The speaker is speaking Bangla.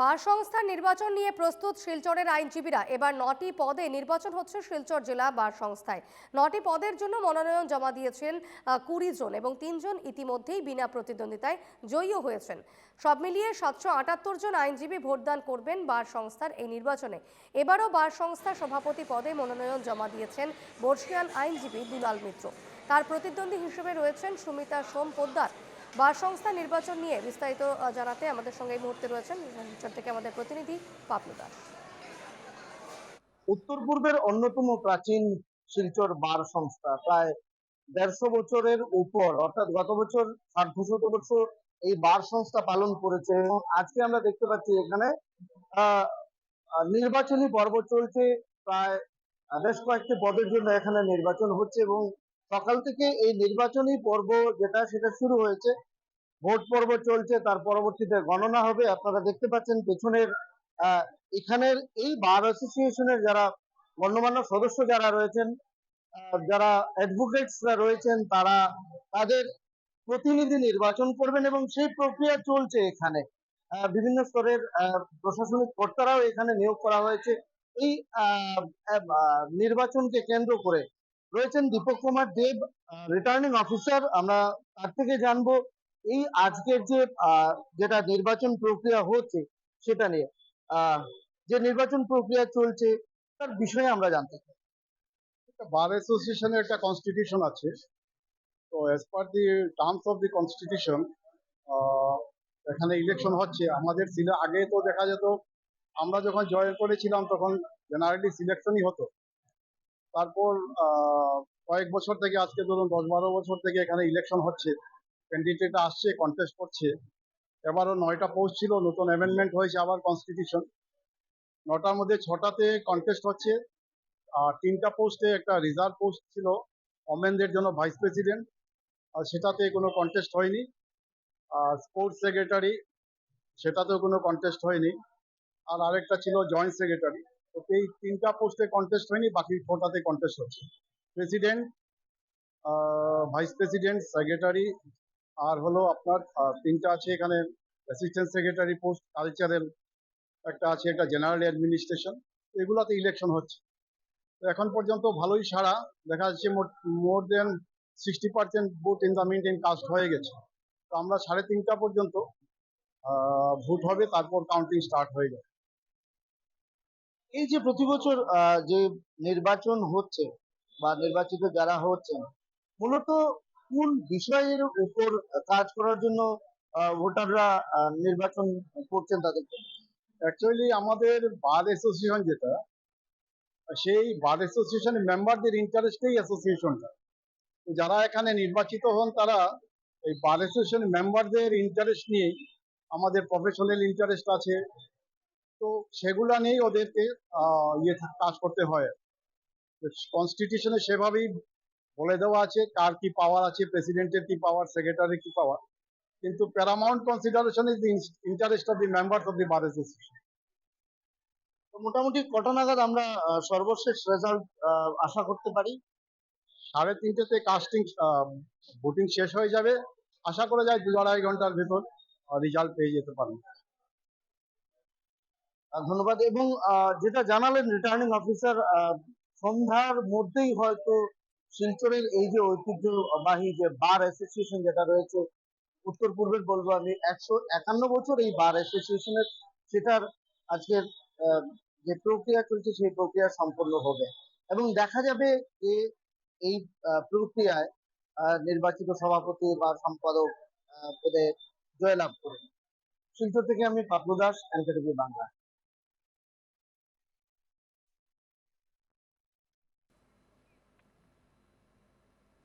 বার সংস্থার নির্বাচন নিয়ে প্রস্তুত শিলচরের আইনজীবীরা। এবার নটি পদে নির্বাচন হচ্ছে শিলচর জেলা বার সংস্থায় নটি পদের জন্য মনোনয়ন জমা দিয়েছেন কুড়ি জন এবং তিনজন ইতিমধ্যেই বিনা প্রতিদ্বন্দ্বিতায় জয়ীও হয়েছেন। সব মিলিয়ে সাতশো আটাত্তর জন আইনজীবী ভোটদান করবেন বার সংস্থার এই নির্বাচনে। এবারও বার সংস্থার সভাপতি পদে মনোনয়ন জমা দিয়েছেন বর্ষিয়ান আইনজীবী দুলাল মিত্র। তার প্রতিদ্বন্দ্বী হিসেবে রয়েছেন সুমিতা সোম পোদ্দার। বার সংস্থা নির্বাচন নিয়ে বিস্তারিত জানাতে আমাদের সঙ্গে এই মুহূর্তে রয়েছেন থেকে আমাদের প্রতিনিধি পাপলু দাস। উত্তর পূর্বের অন্যতম প্রাচীন শিলচর বার সংস্থা প্রায় দেড়শো বছরের উপর, অর্থাৎ গত বছর সার্ধশত বছর এই বার সংস্থা পালন করেছে এবং আজকে আমরা দেখতে পাচ্ছি এখানে নির্বাচনী পর্ব চলছে প্রায় বেশ কয়েকটি পদের জন্য এখানে নির্বাচন হচ্ছে এবং সকাল থেকে এই নির্বাচনী পর্ব যেটা, সেটা শুরু হয়েছে। ভোট পর্ব চলছে, তার পরবর্তীতে গণনা হবে। আপনারা দেখতে পাচ্ছেন পেছনের এখানের এই বার অ্যাসোসিয়েশনের যারা গণ্যমান্য সদস্য যারা রয়েছেন যারা অ্যাডভোকেটসরা রয়েছেন, তারা তাদের প্রতিনিধি নির্বাচন করবেন এবং সেই প্রক্রিয়া চলছে এখানে। বিভিন্ন স্তরের প্রশাসনিক কর্তারাও এখানে নিয়োগ করা হয়েছে। এই নির্বাচনকে কেন্দ্র করে রয়েছেন দীপক কুমার দেব রিটার্নিং অফিসার আমরা তার থেকে জানব এই আজকের যে যেটা নির্বাচন প্রক্রিয়া হচ্ছে সেটা নিয়ে যে নির্বাচন প্রক্রিয়া চলছে তার বিষয়ে আমরা জানতে চাই। বার অ্যাসোসিয়েশনের একটা কনস্টিটিউশন আছে। তো as per the terms of the constitution এখানে ইলেকশন হচ্ছে। আমাদের সিলে- আগে তো দেখা যেত, আমরা যখন জয়েন করেছিলাম তখন জেনারেলি সিলেকশনই হতো। তারপর কয়েক বছর থেকে, আজকে ধরুন দশ বারো বছর থেকে এখানে ইলেকশন হচ্ছে। ক্যান্ডিডেট আসছে কন্টেস্ট করছে। এবারও নয়টা পোস্ট ছিল, নতুন অ্যামেন্ডমেন্ট হয়েছে আবার কনস্টিটিউশন নটার মধ্যে ছটাতে কন্টেস্ট হচ্ছে। আর তিনটা পোস্টে একটা রিজার্ভ পোস্ট ছিল ওমেনদের জন্য ভাইস প্রেসিডেন্ট আর সেটাতে কোনো কন্টেস্ট হয়নি। আর স্পোর্টস সেক্রেটারি সেটাতেও কোনো কন্টেস্ট হয়নি। আর আরেকটা ছিল জয়েন্ট সেক্রেটারি তো এই তিনটা পোস্টে কন্টেস্ট হয়নি, বাকি ছটাতে কন্টেস্ট হচ্ছে। প্রেসিডেন্ট ভাইস প্রেসিডেন্ট সেক্রেটারি আর হলো আপনার তিনটা আছে এখানে অ্যাসিস্ট্যান্ট সেক্রেটারি পোস্ট কালচারাল একটা আছে একটা জেনারেল অ্যাডমিনিস্ট্রেশন এগুলাতে ইলেকশন হচ্ছে। তো এখন পর্যন্ত ভালোই সারা দেখা যাচ্ছে more than sixty percent vote in the maintain cast হয়ে গেছে। তো আমরা সাড়ে তিনটা পর্যন্ত ভোট হবে, তারপর কাউন্টিং স্টার্ট হয়ে যাবে। এই যে প্রতি বছর যে নির্বাচন হচ্ছে, বা নির্বাচিত যারা হচ্ছেন, মূলত কোন বিষয়ের উপর কাজ করার জন্য ভোটাররা নির্বাচন করছেন তাদেরকে অ্যাকচুয়ালি আমাদের বার অ্যাসোসিয়েশন যেটা, সেই বার অ্যাসোসিয়েশনের মেম্বারদের ইন্টারেস্টেই অ্যাসোসিয়েশনটা যারা এখানে নির্বাচিত হন তারা এই বার অ্যাসোসিয়েশন মেম্বারদের ইন্টারেস্ট নিয়ে আমাদের প্রফেশনাল ইন্টারেস্ট আছে। তো সেগুলা নিয়েই ওদেরকে ইয়ে কাজ করতে হয়। কনস্টিটিউশনে সেভাবেই বলে দেওয়া আছে কার কি পাওয়ার আছে প্রেসিডেন্টের কি পাওয়ার সেক্রেটারির কি পাওয়ার কিন্তু paramount consideration is interest of the members of the bar association মোটামুটি কত নাগাদ আমরা সর্বশেষ রেজাল্ট আশা করতে পারি। সাড়ে তিনটেতে কাস্টিং ভোটিং শেষ হয়ে যাবে। আশা করা যায় দু আড়াই ঘণ্টার ভেতর রেজাল্ট পেয়ে যেতে পারেন ধন্যবাদ। এবং যেটা জানালেন রিটার্নিং অফিসার সন্ধ্যার মধ্যেই হয়তো শিলচরের এই যে ঐতিহ্যবাহী যে বার অ্যাসোসিয়েশন যেটা রয়েছে, উত্তর পূর্বের বলব আমি একশো একান্ন বছর এই বার অ্যাসোসিয়েশনের সেটার আজকের যে প্রক্রিয়া চলছে সেই প্রক্রিয়া সম্পন্ন হবে। এবং দেখা যাবে যে এই প্রক্রিয়ায় নির্বাচিত সভাপতি বা সম্পাদক পদে জয়লাভ করবে। শিলচর থেকে আমি পাপলু দাস এনকেটিভি বাংলা